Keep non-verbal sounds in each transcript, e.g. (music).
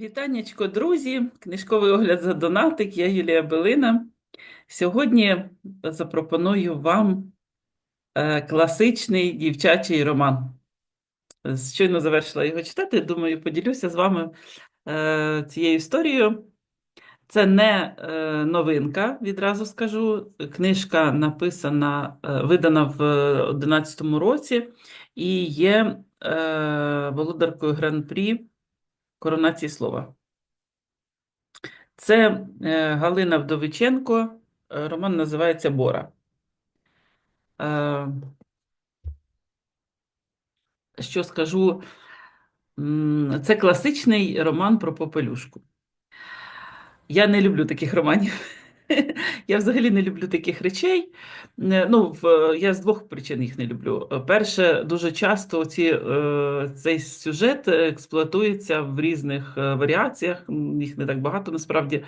Вітаннячко, друзі! Книжковий огляд за донатик. Я Юлія Белина. Сьогодні запропоную вам е, класичний дівчачий роман. Щойно завершила його читати. Думаю, поділюся з вами е, цією історією. Це не е, новинка, відразу скажу. Книжка написана, видана в 2011 році і є володаркою гран-прі коронації слова. Це е, Галина Вдовиченко, е, роман називається Бора. Е, Що скажу? Це класичний роман про попелюшку. Я не люблю таких романів. (laughs) Я взагалі не люблю таких речей. Е, Ну, я з двох причин їх не люблю. Е, Перше, дуже часто ці, е, цей сюжет експлуатується в різних варіаціях, їх не так багато насправді,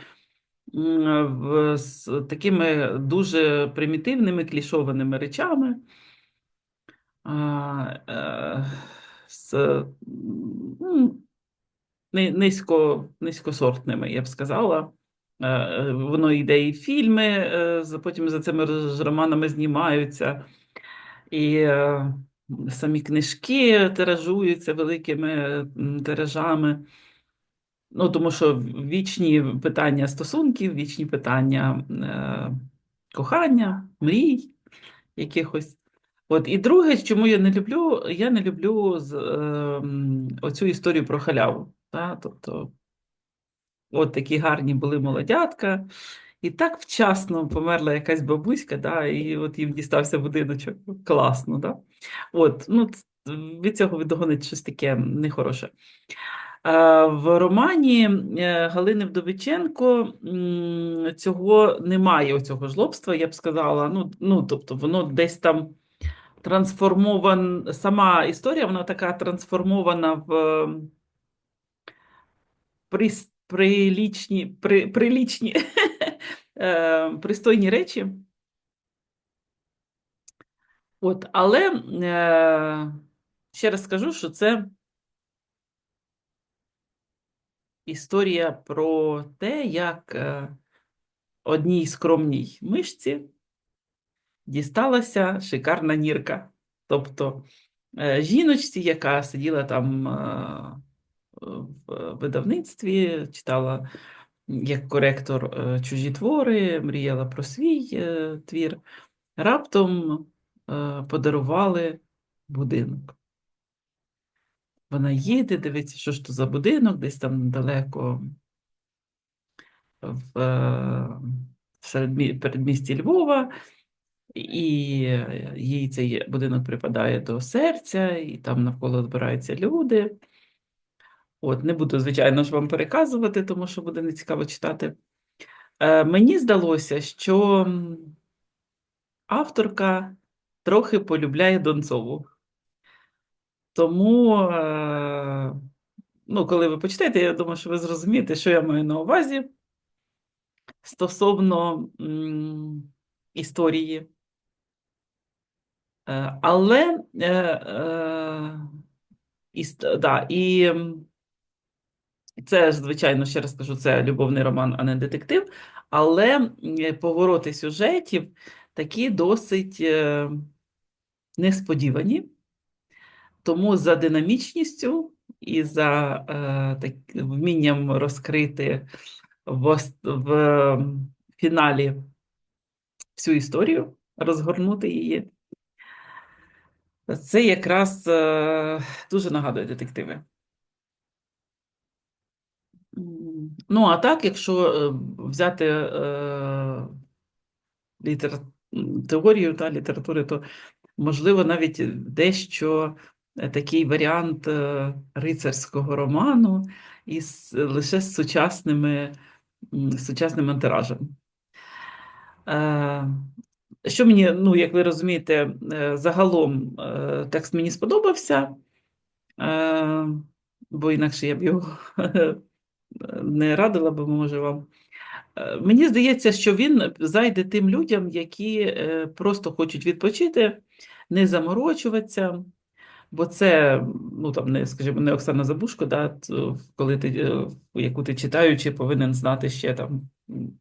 з такими дуже примітивними клішованими речами. З, низько, низькосортними, я б сказала. Е, Воно йде і фільми, е, потім за цими романами знімаються, і е, самі книжки тиражуються великими тиражами. Ну, тому що вічні питання стосунків, вічні питання е, кохання, мрій якихось. От, і друге, чому я не люблю, я не люблю е, оцю історію про халяву. Та? Тобто, от такі гарні були молодятка, і так вчасно померла якась бабуська, да, і от їм дістався будиночок. Класно, да? От, ну, від цього відгонить щось таке нехороше. В романі е, Галини Вдовиченко цього немає, оцього жлобства, я б сказала. Ну, ну, тобто, воно десь там трансформована, сама історія, вона така трансформована в е, прис- прилічні, при, прилічні (laughs) е, пристойні речі. От, але е, ще раз скажу, що це історія про те, як е, одній скромній мишці дісталася шикарна нірка. Тобто е, жіночці, яка сиділа там в видавництві, читала як коректор е, чужі твори, мріяла про свій е, твір, раптом е, подарували будинок. Вона їде, дивиться, що ж то за будинок, десь там далеко в е, в передмісті Львова, і е, їй цей будинок припадає до серця, і там навколо збираються люди. От, не буду, звичайно ж, вам переказувати, тому що буде нецікаво читати. Е, мені здалося, що авторка трохи полюбляє Донцову. Тому, е, ну, коли ви почитаєте, я думаю, що ви зрозумієте, що я маю на увазі стосовно м, історії. Е, але е, е, іс- да, і це звичайно, ще раз кажу, це любовний роман, а не детектив. Але повороти сюжетів такі досить е, несподівані. Тому за динамічністю і за е, так, вмінням розкрити в, в фіналі всю історію, розгорнути її. Це якраз е, дуже нагадує детективи. М, Ну, а так, якщо е, взяти е, літер... теорію та, літератури, то можливо навіть дещо е, такий варіант рицарського роману із лише з сучасними, сучасним антуражем. Е, Що мені, ну, як ви розумієте, загалом текст мені сподобався, бо інакше я б його (laughs) не радила би, може, вам. Е, Мені здається, що він зайде тим людям, які е, просто хочуть відпочити, не заморочуватися, бо це, ну там не, скажімо, не Оксана Забушко, да, коли ти, е, яку ти читаючи, повинен знати ще там,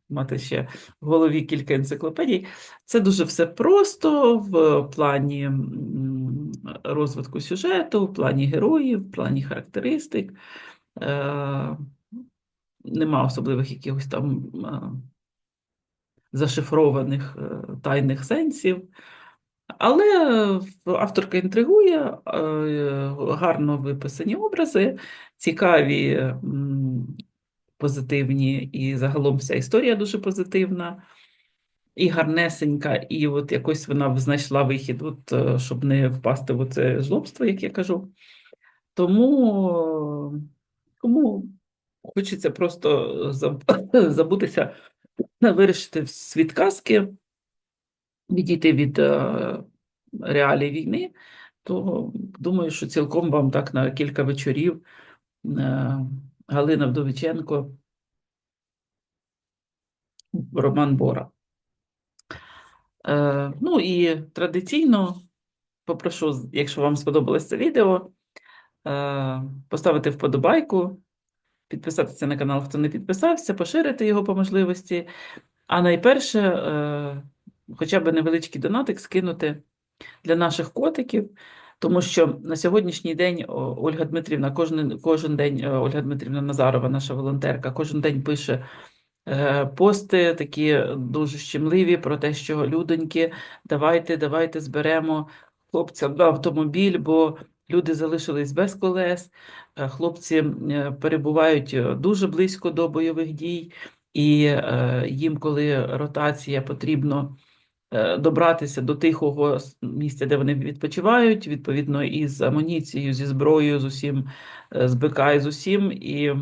мати ще в голові кілька енциклопедій. Це дуже все просто в плані розвитку сюжету, в плані героїв, в плані характеристик. Нема особливих якихось там зашифрованих е, тайних сенсів. Але авторка інтригує, е, гарно виписані образи, цікаві, позитивні, і загалом вся історія дуже позитивна і гарнесенька, і от якось вона знайшла вихід, от, е, щоб не впасти в це жлобство, як я кажу. Тому, тому хочеться просто (laughs) забутися, вирішити світ казки, відійти від е, реалій війни, то думаю, що цілком вам так на кілька вечорів е, Галина Вдовиченко, Роман Бора. Е, Ну і традиційно попрошу, якщо вам сподобалось це відео, е, поставити вподобайку, підписатися на канал, хто не підписався, поширити його по можливості. А найперше, е, хоча б невеличкий донатик скинути для наших котиків, тому що на сьогоднішній день Ольга Дмитрівна, кожен, кожен день е, Ольга Дмитрівна Назарова, наша волонтерка, кожен день пише е, пости такі дуже щемливі про те, що людоньки, давайте, давайте зберемо хлопцям на автомобіль, бо люди залишились без колес, е, хлопці е, перебувають е, дуже близько до бойових дій, і їм, коли ротація потрібно добратися до тихого місця, де вони відпочивають, відповідно, із амуніцією, зі зброєю, з усім, з БК і з усім, і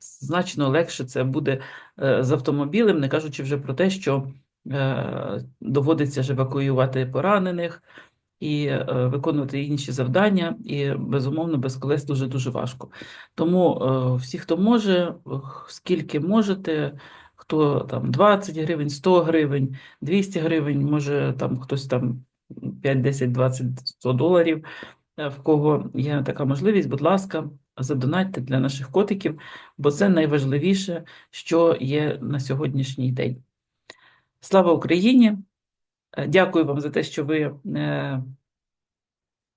значно легше це буде з автомобілем, не кажучи вже про те, що доводиться ж евакуювати поранених і е, виконувати інші завдання, і безумовно без колес дуже дуже важко. Тому е, всі, хто може, скільки можете, хто там 20 гривень, 100 гривень, 200 гривень, може там хтось там 5, 10, 20, 100 доларів, е, в кого є така можливість, будь ласка, задонатьте для наших котиків, бо це найважливіше, що є на сьогоднішній день. Слава Україні! Е, Дякую вам за те, що ви е,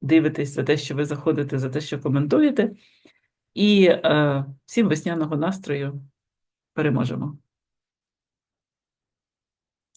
дивитесь, за те, що ви заходите, за те, що коментуєте. І е, всім весняного настрою переможемо.